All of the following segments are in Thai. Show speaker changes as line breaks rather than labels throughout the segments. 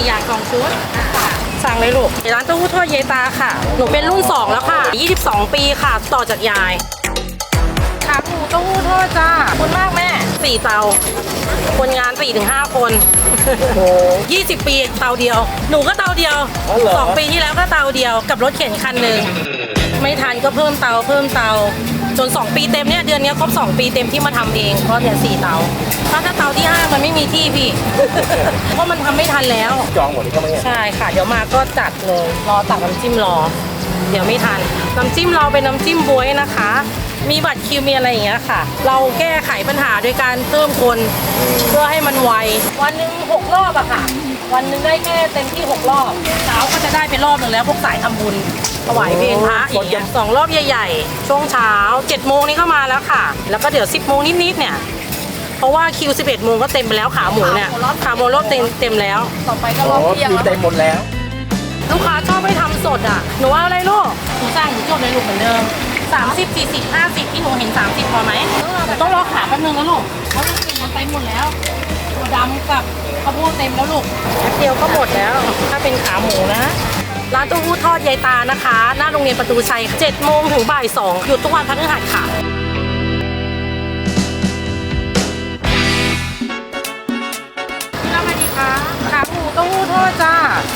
สี่อย่างสองชุดสั่งเลยลูกร้านเต้าหู้ทอดเยตาค่ะ หนูเป็นรุ่น 2 แล้วค่ะ 22 ปีค่ะ ต่อจากยายขาหมูเต้าหู้ทอดจ้าขอบคุณมากแม่สี่เตา คนงาน4ถึง5คน20ปีเตาเดียว หนูก็เตาเดียว
อ๋อเหรอ
สองปีที่แล้วก็เตาเดียวกับรถเข็นคันหนึ่งไม่ทันก็เพิ่มเตาเพิ่มเตา จน 2 ปีเต็มเนี่ยเดือนเนี้ยครบ2 ปีเต็มที่มาทำเอง เพราะเนี่ยสี่เตาถ้าถ้าเตาที่ 5 มันไม่มีที่พี่ เพราะมันทำไม่ทันแล้ว
จองหมดนี่ก็ไม่เนี่ย
ใช่ค่ะ เดี๋ยวมาก็จัดเลยรอตักน้ำจิ้มรอ เดี๋ยวไม่ทัน น้ำจิ้มเราเป็นน้ำจิ้มบวยนะคะ มีบัตรคิวมีอะไรอย่างเงี้ยค่ะ เราแก้ไขปัญหาโดยการเพิ่มคนเพื่อให้มันไว วันหนึ่งหกรอบอะค่ะ วันหนึ่งได้แค่เต็มที่หกรอบเช้าก็จะได้ไปรอบหนึ่งแล้วพวกสายทำบุญถวายเพลงพระอย่างเงี้ยสองรอบใหญ่ๆ ช่วงเช้า7จ็ดโมงนี้เข้ามาแล้วค่ะ แล้วก็เดี๋ยว10บโมงนิดๆเนี่ยเพราะว่าคิว 11 โมงก็เต็มไปแล้วขาหมูเนี่ย ขาหมูรอบเต็มเต็มแล้ว
ต่อไปก็
อ๋
ร
อ
อบเที่ยง
คิวเต็มหมดแล้ว
ลูกค้าชอบให้ทำสดอะ หนูเอาอะไรลูก หนูสั่งหนูจดเลยลูกเหมือนเดิม30 40 50 ที่หนูเห็น 30พอไหมต้องรอขาแป๊บนึงนะลูกเพราะลูกกินมันเต็มหมดแล้วตัวดำกับข้าวโพดเต็มแล้วลูกแป๊บเดียวก็หมดแล้ว ถ้าเป็นขาหมูนะร้านเต้าหู้ทอดยายตานะคะ หน้าโรงเรียนประตูชัย7โมงถึงบ่าย2หยุดทุกวันพฤหัสค่ะ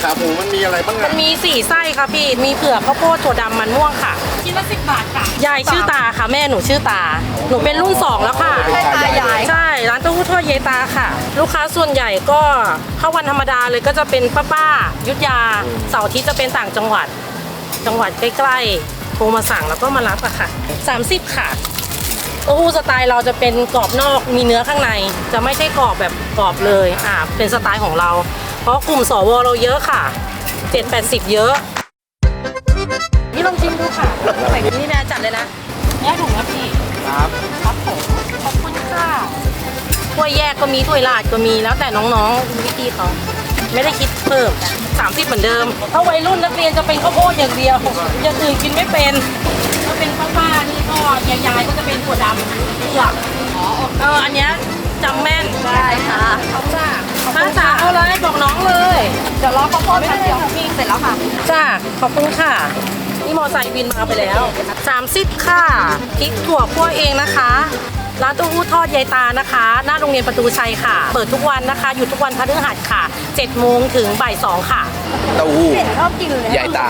ขาหมูมันมีอะไรบ้าง
มั
อะ
นมีสี่ไส้ค่ะพี่ มีเผือกข้าวโพดถั่วดำมันม่วงค่ะชิ้นละสิบบาทค่ะ ยายชื่อตาค่ะแม่หนูชื่อตา หนูเป็นรุ่นสองแล้วค่ะ
ใช่ตายาย
ใช่ร้านเต้าหู้ทอดเยตาค่ะ ลูกค้าส่วนใหญ่ก็เข้าวันธรรมดาเลยก็จะเป็นป้าป้าๆยุทธยาเสาร์อาทิตย์จะเป็นต่างจังหวัด จังหวัดใกล้ๆโทรมาสั่งแล้วก็มารับอะค่ะ 30 ค่ะ เต้าหู้สไตล์เราจะเป็นกรอบนอกมีเนื้อข้างใน จะไม่ใช่กรอบแบบกรอบเลยอ่าเป็นสไตล์ของเรา เพราะกลุ่มสวเราเยอะค่ะ 7-80 เยอะ นี่ลองชิมดูค่ะใส่นี่นะจัดเลยนะแยกถุงนะพี่
ครับ
ครับผมขอบคุณค่ะถ้วยแยกก็มีถ้วยลาดก็มีแล้วแต่น้องๆวิธีเขาไม่ได้คิดเพิ่ม30เหมือนเดิมถ้าวัยรุ่นนักเรียนจะเป็นข้าวโพดอย่างเดียวอย่างอื่นกินไม่เป็น ถ้าเป็นป้าๆนี่ก็ยายๆก็จะเป็นถั่วดำเผือกเอออันเนี้ยจำแม่น
ได้ค่ะ
เขาจ้าป้าจ๋าเอาเลยบอกน้องเลย
เดี๋ยวรอข้าวโพดแป๊บเดียวพี่เสร็จแล้วค่ะ
จ้าขอบคุณค่ะ นี่มอไซค์บินมาไปแล้ว 30 ค่ะพริกถั่วคั่วเองนะคะร้านเต้าหู้ทอดยายตานะคะ หน้าโรงเรียนประตูชัยค่ะ เปิดทุกวันนะคะหยุดทุกวันพฤหัสค่ะ7โมงถึงบ่าย2ค่ะ
เต้าหู้
ชอบกินเลย
ใหญ่ตา